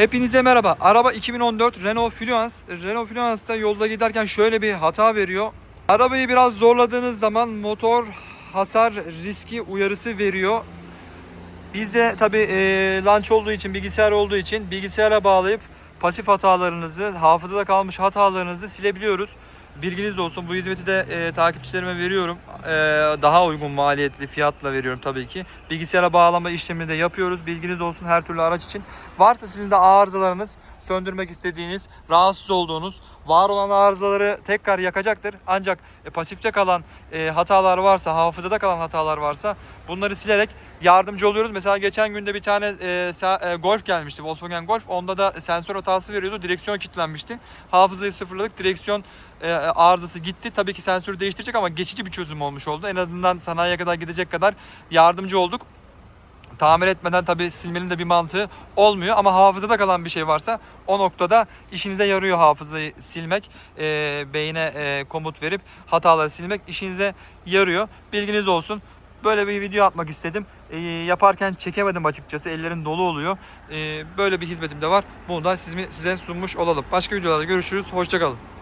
Hepinize merhaba. Araba 2014 Renault Fluence. Renault Fluence'da yolda giderken şöyle bir hata veriyor. Arabayı biraz zorladığınız zaman motor hasar riski uyarısı veriyor. Biz de tabi launch olduğu için, bilgisayar olduğu için bilgisayara bağlayıp pasif hatalarınızı, hafızada kalmış hatalarınızı silebiliyoruz. Bilginiz olsun. Bu hizmeti de e, takipçilerime veriyorum. E, daha uygun maliyetli fiyatla veriyorum tabii ki. Bilgisayara bağlama işlemini de yapıyoruz. Bilginiz olsun her türlü araç için. Varsa sizin de arızalarınız, söndürmek istediğiniz, rahatsız olduğunuz, var olan arızaları tekrar yakacaktır. Ancak e, pasifte kalan e, hatalar varsa, hafızada kalan hatalar varsa bunları silerek yardımcı oluyoruz. Mesela geçen günde bir tane e, e, Golf gelmişti, Volkswagen Golf. Onda da sensör hatası veriyordu. Direksiyon kilitlenmişti. Hafızayı sıfırladık. Direksiyon e, arızası gitti. Tabii ki sensörü değiştirecek ama geçici bir çözüm olmuş oldu. En azından sanayiye kadar gidecek kadar yardımcı olduk. Tamir etmeden tabii silmenin de bir mantığı olmuyor ama hafızada kalan bir şey varsa o noktada işinize yarıyor hafızayı silmek. E, beyine e, komut verip hataları silmek işinize yarıyor. Bilginiz olsun. Böyle bir video atmak istedim. E, yaparken çekemedim açıkçası. Ellerin dolu oluyor. E, böyle bir hizmetim de var. Bunu da size sunmuş olalım. Başka videolarda görüşürüz. Hoşçakalın.